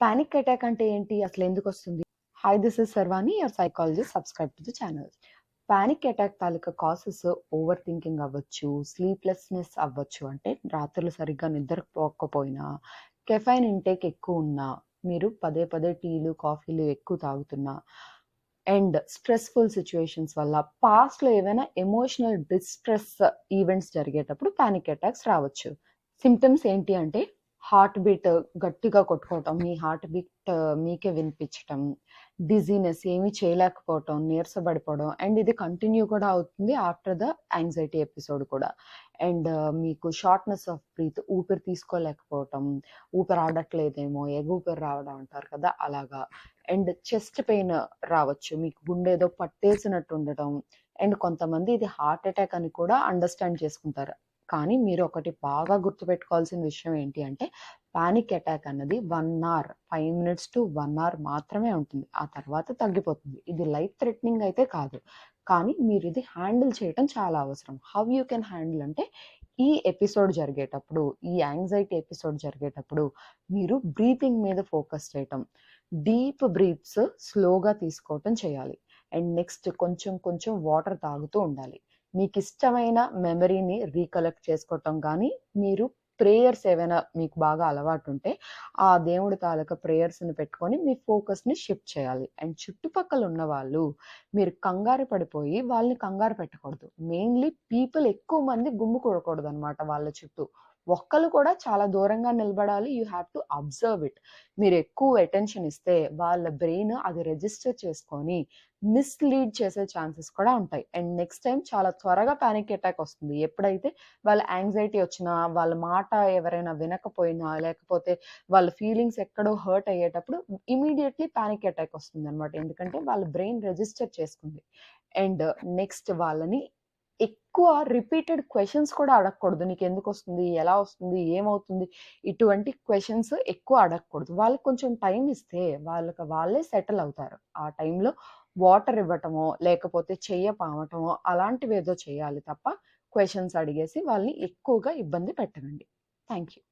Panic attack అంటే ఏంటి? అసలు ఎందుకు వస్తుంది? Hi this is Sarvani your psychologist subscribe to the channel. Panic attack taluka causes over thinking అవ్వచ్చు, స్లీప్‌లెస్‌నెస్ అవ్వచ్చు. అంటే రాత్రులు సరిగ్గా నిద్రపోకపోయినా, కెఫైన్ ఇంటేక్ ఎక్కువ ఉన్నా, మీరు పదే పదే టీలు, కాఫీలు ఎక్కువ తాగుతున్నా అండ్ స్ట్రెస్‌ఫుల్ సిచ్యువేషన్స్ వల్ల పాస్ట్‌లో ఏవైనా ఎమోషనల్ డిస్ట్రెస్ ఈవెంట్స్ జరిగేటప్పుడు పానిక్ అటాక్స్ రావచ్చు. సిమ్టమ్స్ ఏంటి అంటే హార్ట్ బీట్ గట్టిగా కొట్టుకోవటం, మీ హార్ట్ బీట్ మీకే వినిపించటం, డిజీనెస్ ఏమీ చేయలేకపోవటం, నీరసపడిపోవడం అండ్ ఇది కంటిన్యూ కూడా అవుతుంది ఆఫ్టర్ ద యాంగ్జైటీ ఎపిసోడ్ కూడా. అండ్ uh, మీకు షార్ట్‌నెస్ ఆఫ్ బ్రీత్ ఊపిరి తీసుకోలేకపోవటం, ఊపిరి ఆడట్లేదేమో, ఎగూపిరి రావడం అంటారు కదా! అలాగా. అండ్ చెస్ట్ పెయిన్ రావచ్చు. మీకు గుండె ఏదో పట్టేసినట్టు ఉండటం అండ్ కొంతమంది ఇది హార్ట్ అటాక్ అని కూడా అండర్‌స్టాండ్ చేసుకుంటారు. కానీ మీరు ఒకటి బాగా గుర్తుపెట్టుకోవాల్సిన విషయం ఏంటి అంటే పానిక్ అటాక్ అన్నది one hour, five minutes to one hour మాత్రమే ఉంటుంది. ఆ తర్వాత తగ్గిపోతుంది. ఇది లైఫ్ థ్రెటనింగ్ అయితే కాదు. కానీ మీరు ఇది హ్యాండిల్ చేయటం చాలా అవసరం. హౌ యూ కెన్ హ్యాండిల్ అంటే ఈ ఎపిసోడ్ జరిగేటప్పుడు, ఈ యాంగ్జైటీ ఎపిసోడ్ జరిగేటప్పుడు మీరు బ్రీతింగ్ మీద ఫోకస్ చేయటం. డీప్ బ్రీత్స్ స్లోగా తీసుకోవటం చేయాలి. అండ్ నెక్స్ట్ కొంచెం కొంచెం వాటర్ తాగుతూ ఉండాలి. మీకు ఇష్టమైన మెమరీని రీకలెక్ట్ చేసుకోవటం కానీ మీరు ప్రేయర్స్ ఏవైనా మీకు బాగా అలవాటు ఉంటే ఆ దేవుడి తాలూకా ప్రేయర్స్‌ని పెట్టుకొని మీ ఫోకస్‌ని షిఫ్ట్ చేయాలి. అండ్ చుట్టుపక్కల ఉన్న వాళ్ళు మీరు కంగారు పడిపోయి వాళ్ళని కంగారు పెట్టకూడదు. మెయిన్‌లీ పీపుల్ ఎక్కువ మంది గుమ్మికూడకూడదనమాట వాళ్ళ చుట్టూ. ఒక్కరు కూడా చాలా దూరంగా నిలబడాలి. You have to observe it. మీరు ఎక్కువ అటెన్షన్ ఇస్తే వాళ్ళ బ్రెయిన్ అది రిజిస్టర్ చేసుకొని మిస్‌లీడ్ చేసే ఛాన్సెస్ కూడా ఉంటాయి. అండ్ నెక్స్ట్ టైం చాలా త్వరగా ప్యానిక్ అటాక్ వస్తుంది. ఎప్పుడైతే వాళ్ళ యాంగ్జైటీ వచ్చినా, వాళ్ళ మాట ఎవరైనా వినకపోయినా, లేకపోతే వాళ్ళ ఫీలింగ్స్ ఎక్కడో హర్ట్ అయ్యేటప్పుడు ఇమీడియట్లీ ప్యానిక్ అటాక్ వస్తుంది అనమాట ఎందుకంటే వాళ్ళ బ్రెయిన్ రిజిస్టర్ చేసుకుంది. అండ్ నెక్స్ట్ వాళ్ళని ఎక్కువ రిపీటెడ్ క్వశ్చన్స్ కూడా అడగకూడదు. నీకు ఎందుకు వస్తుంది ఎలా వస్తుంది? ఏమవుతుంది? ఇటువంటి క్వశ్చన్స్ ఎక్కువ అడగకూడదు. వాళ్ళకి కొంచెం టైం ఇస్తే వాళ్ళకి వాళ్ళే సెటిల్ అవుతారు. ఆ టైంలో వాటర్ ఇవ్వటమో, లేకపోతే చెయ్య పామటమో అలాంటివేదో చేయాలి తప్ప క్వశ్చన్స్ అడిగేసి వాళ్ళని ఎక్కువగా ఇబ్బంది పెట్టకండి. Thank you.